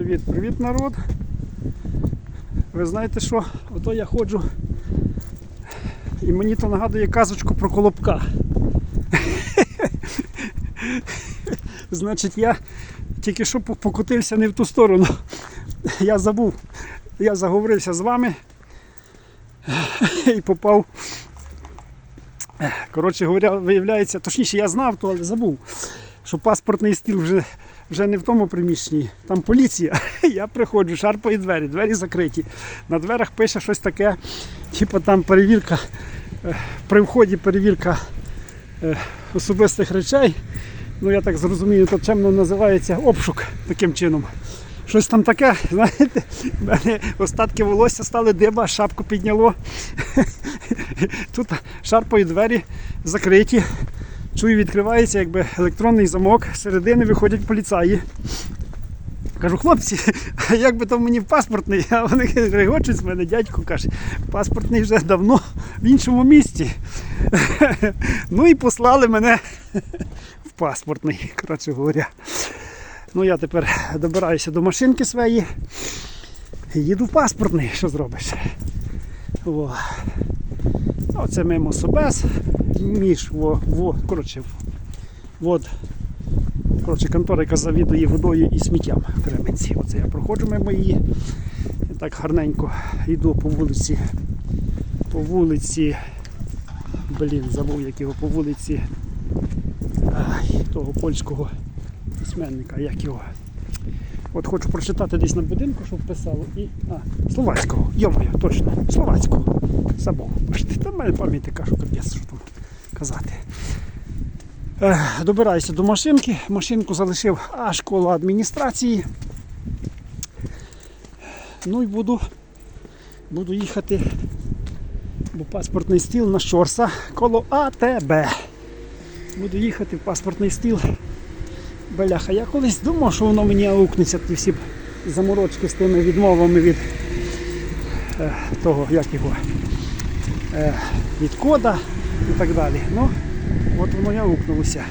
Привіт, привіт, народ. Ви знаєте що? Ото я ходжу і мені то нагадує казочку про колобка. Значить, я тільки що покотився не в ту сторону. Я забув. Я заговорився з вами і попав. Коротше говоря, виявляється, точніше, я знав, то, але забув, що паспортний стіл вже, вже не в тому приміщенні. Там поліція. Я приходжу, шарпаю двері, двері закриті. На дверях пише щось таке, типу там перевірка, е, при вході перевірка е, особистих речей. Ну я так зрозумію, то чемно називається обшук таким чином. Щось там таке, знаєте, в мене остатки волосся стали диба, шапку підняло. Тут шарпаю двері закриті. Чую, відкривається якби електронний замок, з середини виходять поліцаї. Кажу, хлопці, а як би то мені паспортний? А вони регочуть з мене, дядько каже, паспортний вже давно в іншому місці. Ну і послали мене в паспортний, коротше говоря. Ну я тепер добираюся до машинки своєї. Їду в паспортний, що зробиш? О. Оце мимо Собес, між во, во, коротше, вод, коротше, контора, яка завідує водою і сміттям в Кременці. Оце я проходжу мимо її. І так гарненько йду по вулиці. По вулиці. Блін, забув як його по вулиці ай, того польського письменника, як його. От хочу прочитати десь на будинку, щоб писало. І... А, словацького. Йомаю, точно. Словацького. Забув. Бачите, там мене пам'ять така, що капець, що там казати. Добираюся до машинки. Машинку залишив аж коло адміністрації. Ну і буду, буду їхати, бо паспортний стіл на Щорса коло АТБ. Буду їхати в паспортний стіл. Бляха, я колись думав, що воно мені аукнеться ті всі заморочки з тими відмовами від е, того, як його, е, від кода і так далі. Ну, от воно і аукнулося.